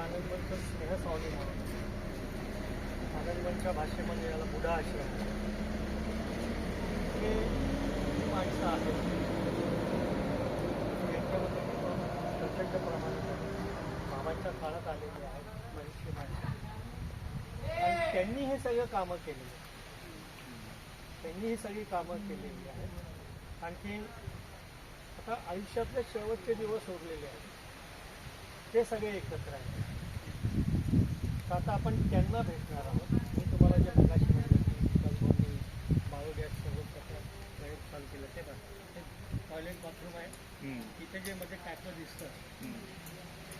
आनंदवनचं स्नेहसावली म्हणून. आनंदवनच्या भाषेमध्ये याला बुडा आश्रम हे माणसं आहेत यांच्यामध्ये प्रचंड प्रमाणात बाबांच्या काळात आलेले आहेत बरीचशी माणसं. आणि त्यांनी हे सगळं कामं केलेली आहेत. त्यांनी ही सगळी कामं केलेली आहेत. आणखी आता आयुष्यातले शेवटचे दिवस उरलेले आहेत. ते सगळे एकत्र आहेत. तर आता आपण त्यांना भेटणार आहोत. मी तुम्हाला जे मगाशी म्हणलं की कल्पनी बायोगॅस सगळं सगळं प्रयोग चालू केलं ते टॉयलेट बाथरूम आहे. तिथे जे मध्ये टाकलं दिसतं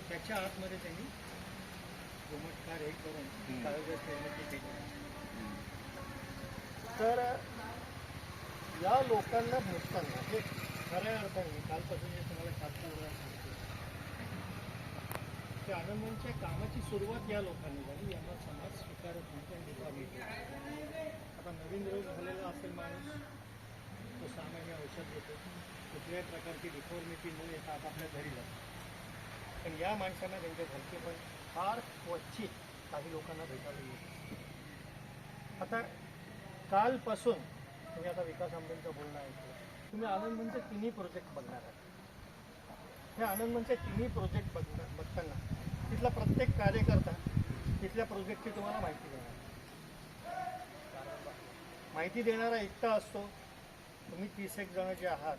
त्याच्या आतमध्ये त्यांनी गोमटकार हे करून बायोगॅस निर्मिती केली. तर या लोकांना भेटताना हे खऱ्या अर्थाने कालपासून जे तुम्हाला शास्त्र सांगतो की आनंदांच्या कामाची सुरुवात या लोकांनी झाली. यांना समाज स्वीकारत नाही आणि आता नवीन रोग झालेला असेल माणूस तो सहा महिने औषध घेतो कुठल्याही प्रकारची डिफॉर्मिटी न येता आपापल्या घरी जातो. पण या माणसांना त्यांच्या घरचे पण फार क्वचित काही लोकांना भेटायला येईल आता कालपासून तुम्ही आता विकास आंबेंचं बोलणं ऐकलं. तुम्ही आनंदमनचे तिन्ही प्रोजेक्ट बघणार आहात. हे आनंदमनच्या तिन्ही प्रोजेक्ट बघ बघताना. तिथला प्रत्येक कार्यकर्ता तिथल्या प्रोजेक्टची तुम्हाला माहिती देणार. माहिती देणारा एकटा असतो. तुम्ही तीस एक जण जे आहात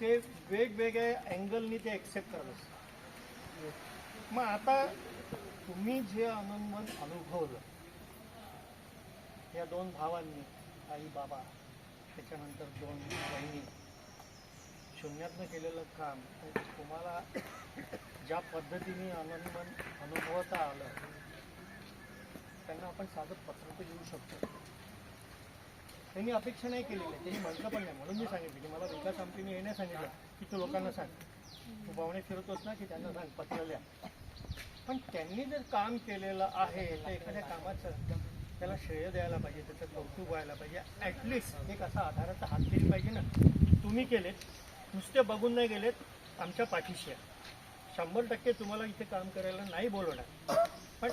ते वेगवेगळ्या अँगलनी ते ॲक्सेप्ट करत असतात. मग आता तुम्ही जे आनंदमन अनुभवलं या दोन भावांनी आई बाबा त्याच्यानंतर दोन बहिणी शून्यातनं केलेलं काम तुम्हाला ज्या पद्धतीने आनंद अनुभवता आलं त्यांना आपण साधं पत्र तर देऊ शकतो. त्यांनी अपेक्षा नाही केलेली. आहे. त्यांनी म्हटलं पण नाही. म्हणून मी सांगितलं की मला विकास आमटीने हे नाही सांगितलं की तू लोकांना सांग. तू पाहुणे फिरतोस ना की त्यांना सांग पत्र लिहा. पण त्यांनी जर काम केलेलं आहे तर एखाद्या कामाचं त्याला श्रेय द्यायला पाहिजे त्याचं कौतुक व्हायला पाहिजे. ॲटलिस्ट एक असा आधाराचा हात दिली पाहिजे ना. तुम्ही केलेत. नुसते बघून नाही गेलेत आमच्या पाठीशी आहे शंभर टक्के तुम्हाला इथे काम करायला नाही बोलवणार. पण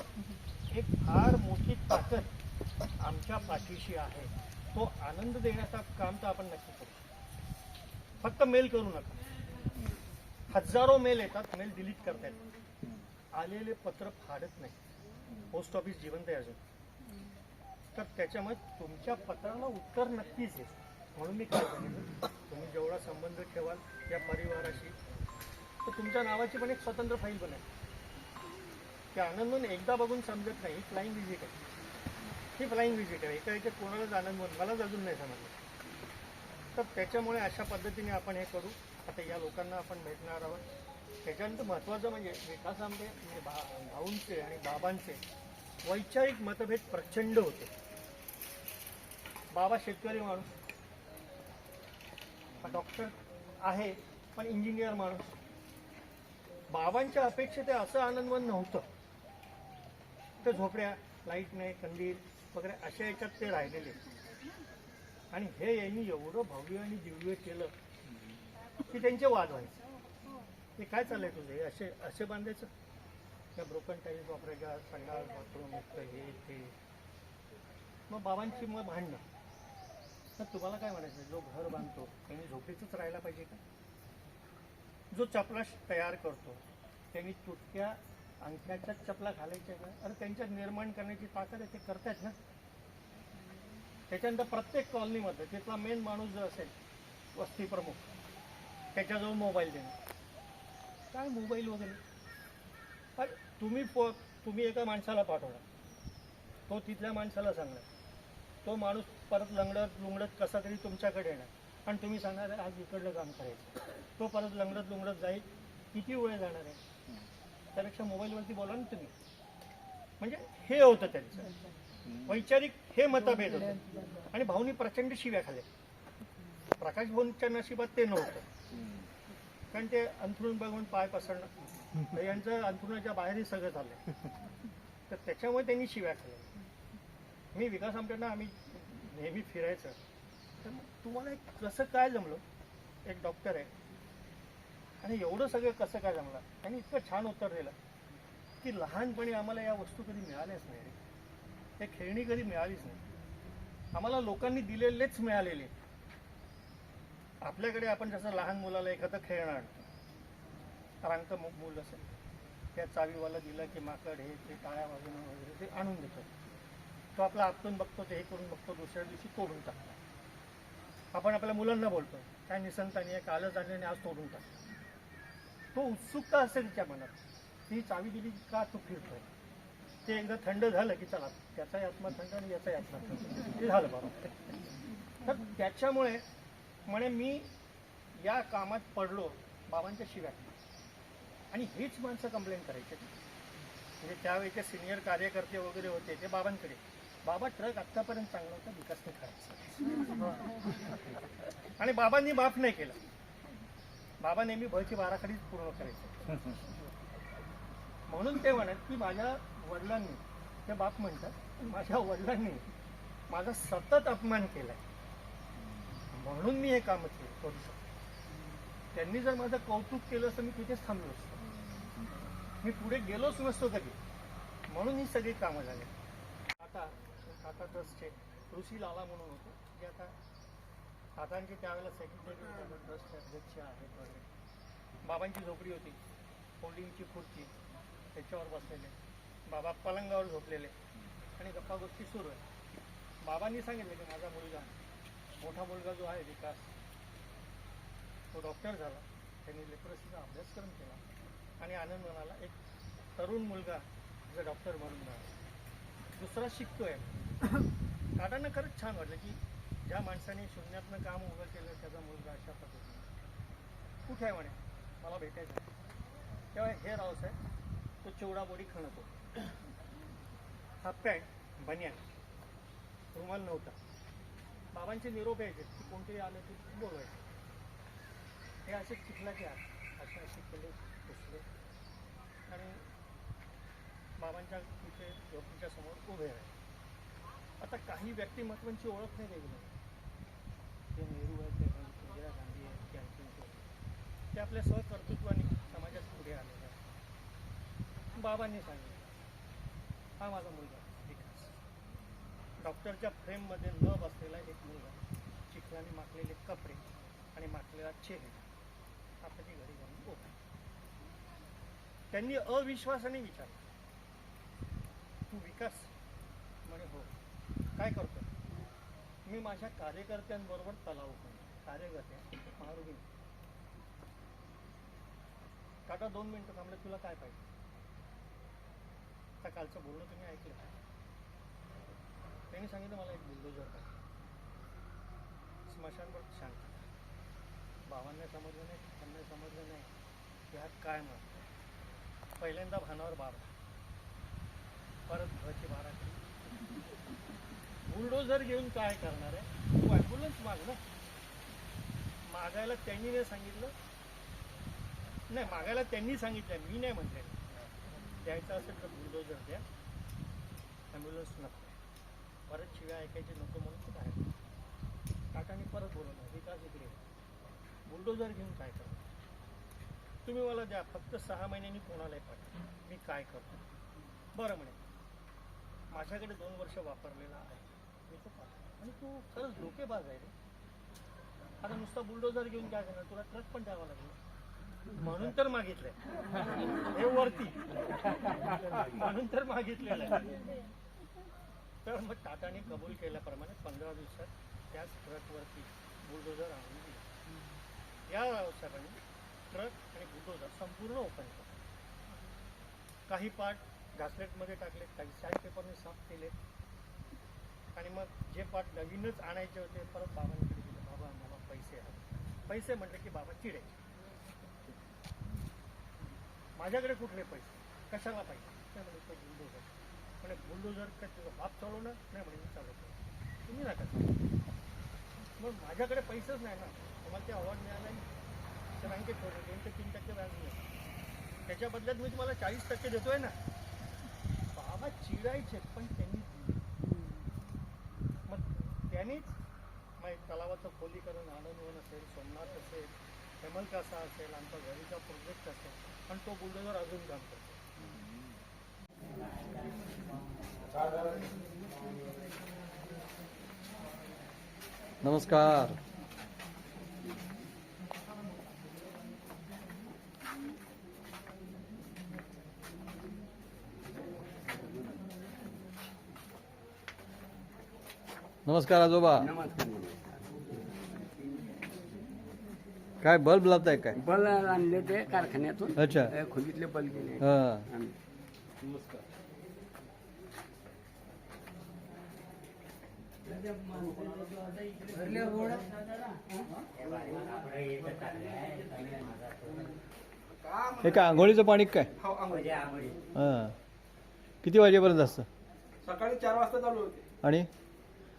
एक फार मोठी ताकद आमच्या पाठीशी आहे. तो आनंद देण्याचा काम तर आपण नक्की करू. फक्त मेल करू नका. हजारो मेल येतात मेल डिलीट करता येतात आलेले पत्र फाडत नाही. पोस्ट ऑफिस जिवंत आहे अजून. तर त्याच्यामुळे तुमच्या पत्राला उत्तर नक्कीच आहे म्हणून मी काय सांगितलं तुम्ही जेवढा संबंध ठेवाल या परिवाराशी तर तुमच्या नावाची पण एक स्वतंत्र फाईल बनेल. त्या आनंदून एकदा बघून समजत नाही फ्लाईंग व्हिजिट आहे. ही फ्लाईंग व्हिजिट आहे. एका याच्या कोणालाच आनंद म्हणून मलाच अजून नाही समजलं. तर त्याच्यामुळे अशा पद्धतीने आपण हे करू. आता या लोकांना आपण भेटणार आहोत. त्याच्यानंतर महत्त्वाचं म्हणजे विकास आंबे म्हणजे भा भाऊंचे आणि बाबांचे वैचारिक मतभेद प्रचंड होते. बाबा शेतकरी माणूस. डॉक्टर आहे पण इंजिनियर माणूस. बाबांच्या अपेक्षेत असं आनंदवन नव्हतं. तर झोपड्या लाइट नाही कंदील वगैरे अशा याच्यात ते राहिलेले. आणि हे यांनी एवढं भव्य आणि दिव्य केलं की त्यांचे वाद व्हायचे. हे काय चाललंय तुझे? असे असे बांधायचं? त्या ब्रोकन टाईल्स वापरायच्या संडास बाथरूम हे ते. मग बाबांची मग भांडणं. तर तुम्हाला काय म्हणायचं जो घर बांधतो त्यांनी झोपेतच राहायला पाहिजे का? जो चपला तयार करतो त्यांनी तुटक्या अंगठ्याच्या चपला घालायच्या का? अरे त्यांच्यात निर्माण करण्याची ताकद आहे ते करतायत ना? त्याच्यानंतर प्रत्येक कॉलनीमध्ये तिथला मेन माणूस जो असेल वस्ती प्रमुख त्याच्याजवळ मोबाईल देणं. काय मोबाईल वगैरे? अरे तुम्ही प तुम्ही एका माणसाला पाठवला तो तिथल्या माणसाला सांगणार. तो माणूस परत लंगडत लुंगडत कसा तरी तुमच्याकडे येणार. आणि तुम्ही सांगणार आज इकडलं काम करायचं. तो परत लंगडत लुंगडत जाईल. किती वेळ जाणार आहे? त्यापेक्षा मोबाईलवरती बोला ना तुम्ही. म्हणजे हे होतं त्यांचं. वैचारिक हे मतभेद होते. आणि भाऊनी प्रचंड शिव्या खाल्या प्रकाश भाऊंच्या नशिबात ते नव्हतं. कारण ते अंथरुण बघून पाय पसरणं. यांचं अंथरुणाच्या बाहेरही सगळं झालं. तर त्याच्यामुळे त्यांनी शिव्या खाल्ल्या. मी विकास आमच्याकडनं आम्ही नेहमी फिरायचं. तर मग तुम्हाला एक कसं काय जमलं? एक डॉक्टर आहे. आणि एवढं सगळं कसं काय जमलं? त्यांनी इतकं छान उत्तर दिलं की लहानपणी आम्हाला या वस्तू कधी मिळाल्याच नाही हे खेळणी कधी मिळालीच नाही. आम्हाला लोकांनी दिलेलेच मिळालेले. आपल्याकडे आपण जसं लहान मुलाला एखादं खेळणं आणतो रांगत मूल असेल त्या चावीवाला दिलं की माकड हे ते टाळ्या वाजवणं वगैरे ते आणून देतो. तो आपला आपटून बघतो ते हे करून बघतो दुसऱ्या दिवशी तोडून टाकतो. आपण आपल्या मुलांना बोलतो काय निसंतानी आहे कालच आणले आणि आज तोडून टाकतो तो उत्सुकता असते तिच्या मनात. ती चावी दिली का तो फिरतोय. ते एकदा थंड झालं की चला त्याचाही आत्मा थंड आणि याचाही आत्मा थंड. ते झालं बरोबर. तर त्याच्यामुळे म्हणे मी या कामात पडलो बाबांच्या शिव्या. आणि हेच माणसं कंप्लेंट करायचे. म्हणजे त्यावेळेचे सिनियर कार्यकर्ते वगैरे होते ते बाबांकडे. बाबा ट्रक आत्तापर्यंत चांगला होता विकास नाही करायचा. आणि बाबांनी माफ नाही केलं. बाबा नेहमी भयची बाराखडीच पूर्ण करायचं. म्हणून ते म्हणत की माझ्या वडिलांनी ते बाप म्हणतात माझ्या वडिलांनी माझा सतत अपमान केलाय. म्हणून मी हे काम केलं करू शकतो. त्यांनी जर माझं कौतुक केलं असतं मी तिथेच थांबलो असतो. मी पुढे गेलोच नसतो कधी. म्हणून ही सगळी कामं झाली. आता आता ट्रस्टचे ऋषी लाला म्हणून होते. जे आता आतांचे त्यावेळेला सेक्रेटरी ट्रस्टचे अध्यक्ष आहेत वगैरे. बाबांची झोपडी होती. फोल्डिंगची खुर्ची. त्याच्यावर बसलेले. बाबा पलंगावर झोपलेले. आणि गप्पा गोष्टी सुरू आहे बाबांनी सांगितलं की माझा मुलगा मोठा मुलगा जो आहे विकास तो डॉक्टर झाला. त्यांनी लेप्रसीचा अभ्यासक्रम केला. आणि आनंद म्हणाला एक तरुण मुलगा जो डॉक्टर म्हणून मिळाला दुसरा शिकतोय. काकांना खरंच छान वाटलं की ज्या माणसाने शून्यातनं काम उभं केलं त्याचा मुलगा अशा पद्धतीने. कुठे आहे म्हणे? मला भेटायचं तेव्हा हे रावसाहेब तो चिवडाबोडी खणत खणतो हाफ पॅन्ट बनियान रुमाल नव्हता. बाबांचे निरोप यायचे की कोणतरी आलं की बोलवायचे. हे असे चिखलाचे आत असे असे केले पुसले. आणि बाबांच्या तिथे झोपडीच्या समोर उभे राहिले. आता काही व्यक्तिमत्वांची ओळख नाही ते नेहरू आहेत ते इंदिरा गांधी आहेत ते ते आपल्या स्वकर्तृत्वाने समाजात पुढे आलेले आहेत. बाबांनी सांगितलं. हा माझा मुलगा विकास. डॉक्टरच्या फ्रेममध्ये न बसलेला एक मुलगा चिखलाने माखलेले कपडे आणि माखलेला चेहरा आपल्याची घरी जाऊन उभा. त्यांनी अविश्वासाने विचारलं तू विकास? म्हणे हो. माझ्या कार्यकर्त्यांबरोबर तलाव करतो कार्यकर्ते महारुगी काका दोन मिनिटं थांबले तुला काय पाहिजे? आता कालचं बोलणं तुम्ही ऐकलं. त्यांनी सांगितलं मला एक बुलडोजर पाहिजे. स्मशानवर शांत बाबांना समजलं नाही त्यांना समजलं नाही. की हा काय म्हणतो पहिल्यांदा भानावर बाबा परत घरची बुलडोझर घेऊन काय करणार आहे? तू ॲम्ब्युलन्स माग ना. मागायला त्यांनी नाही सांगितलं. नाही मागायला त्यांनी सांगितलं मी नाही म्हणते द्यायचं असेल तर बुलडोझर द्या. ॲम्ब्युलन्स नको. परत शिव्या ऐकायचे नको म्हणून काय बाहेर काकाने परत बोलवलं. विकास इकडे बुलडोझर घेऊन काय करणार? तुम्ही मला द्या. फक्त सहा महिन्यांनी कोणालाही पाठवा. मी काय करतो? बरं म्हणे. माझ्याकडे दोन वर्ष वापरलेला आहे. आणि तू खरंच धोकेबाज आहे रे. आता नुसता बुलडोझर घेऊन काय करणार? तुला ट्रक पण द्यावा लागेल. म्हणून तर मागितलंय. हे वरती. म्हणून तर मागितलेलं आहे. तर मग टाटाने कबूल केल्याप्रमाणे पंधरा दिवसात त्याच ट्रकवरती बुलडोझर आणून दिले. या साहेबांनी ट्रक आणि बुलडोजर संपूर्ण ओपन केलं. काही पार्ट घासलेटमध्ये टाकले काही साईड पेपरने साफ केले. आणि मग जे पाठ नवीनच आणायचे होते परत बाबांकडे दिले बाबा मला पैसे हवे. पैसे म्हटले की बाबा चिडायचे. माझ्याकडे कुठले पैसे? कशाला पाहिजे? नाही म्हणजे तो बुलडोझर. म्हणे बुलडोझर का तुझं बाप चालवणार नाही म्हणजे मी चालवतो तुम्ही नका मग माझ्याकडे पैसेच नाही ना. तुम्हाला ते अवॉर्ड मिळाला नाही ते बँकेत ठेवले दोन ते तीन टक्के व्याज मिळेल. त्याच्या बदल्यात मी तुम्हाला चाळीस टक्के देतोय ना. बाबा चिडायचे पण त्यांनी त्यांनीच मग तलावाचं खोलीकरण आनंदवन असेल सोमनाथ असेल हेमलकासा असेल आमचा घरीचा प्रोजेक्ट असेल पण तो बुलडोजर अजून काम करतो. नमस्कार. नमस्कार आजोबा. नमस्कार काय बल्ब लावताय काय? बल आणले ते कारखान्यातून. अच्छा. अ, खोलीतले बल गेले. हा. हे काय आंघोळीचं पाणी काय? हो आंघोळी. हा. किती वाजेपर्यंत असतं? सकाळी चार वाजता चालू होते. आणि?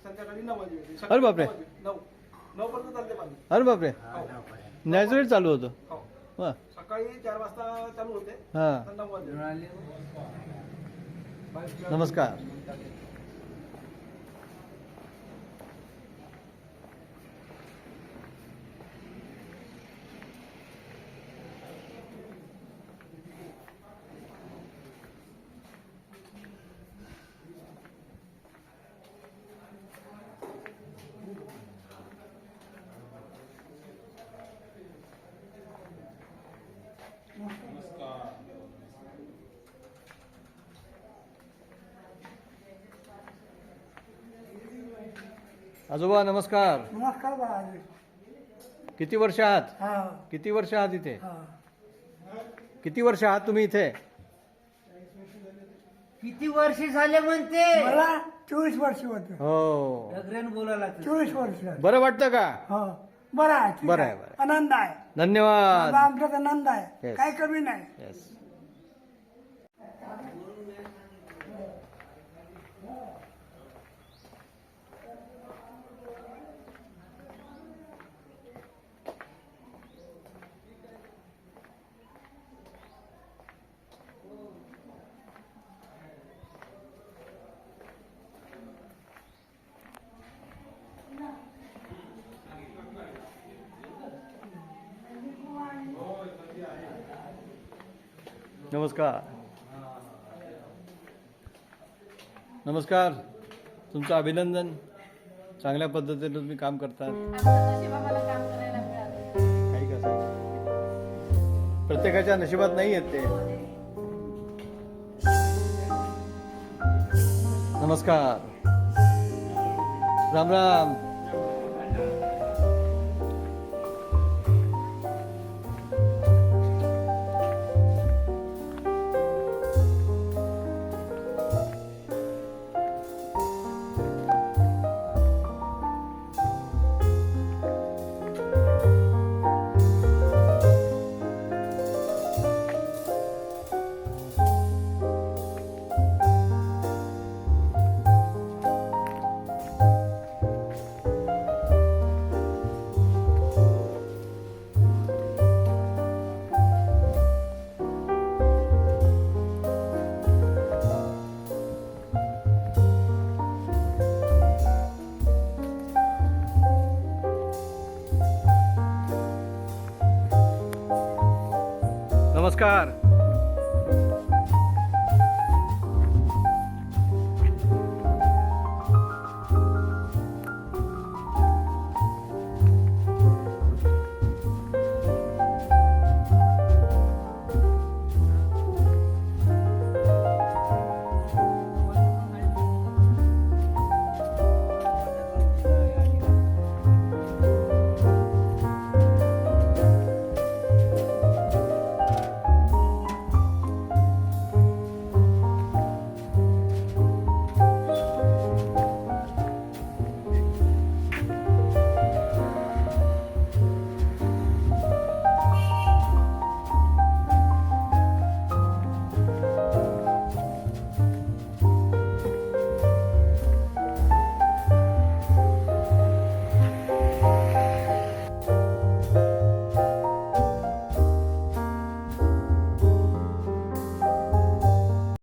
संध्याकाळी नऊ वाजे होते. अरे बापरे. नऊ पर्यंत चालते पाणी. अरे बापरे. नॅचरल चालू होतं. हो. हा सकाळी चार वाजता चालू होते. हा. तर नऊ वाजे नमस्कार. आजोबा नमस्कार. नमस्कार बाळाजी. किती वर्ष आहात? हा. किती वर्ष आहात इथे? हा. किती वर्ष आहात तुम्ही इथे? किती वर्ष झाले म्हणते? मला चोवीस वर्ष होते. हो. बोलायला चोवीस वर्ष. बरं वाटतं का? हो. बरं आहे ठीक बरं आहे. बरं आहे. आनंद आहे. धन्यवाद. आमच्यात आनंद आहे. Yes. काही कमी नाही. Yes. नमस्कार. नमस्कार. तुमचं अभिनंदन. चांगल्या पद्धतीने तुम्ही काम करतात. काही कसं? प्रत्येकाच्या नशिबात नाही येत ते. नमस्कार. राम राम. नमस्कार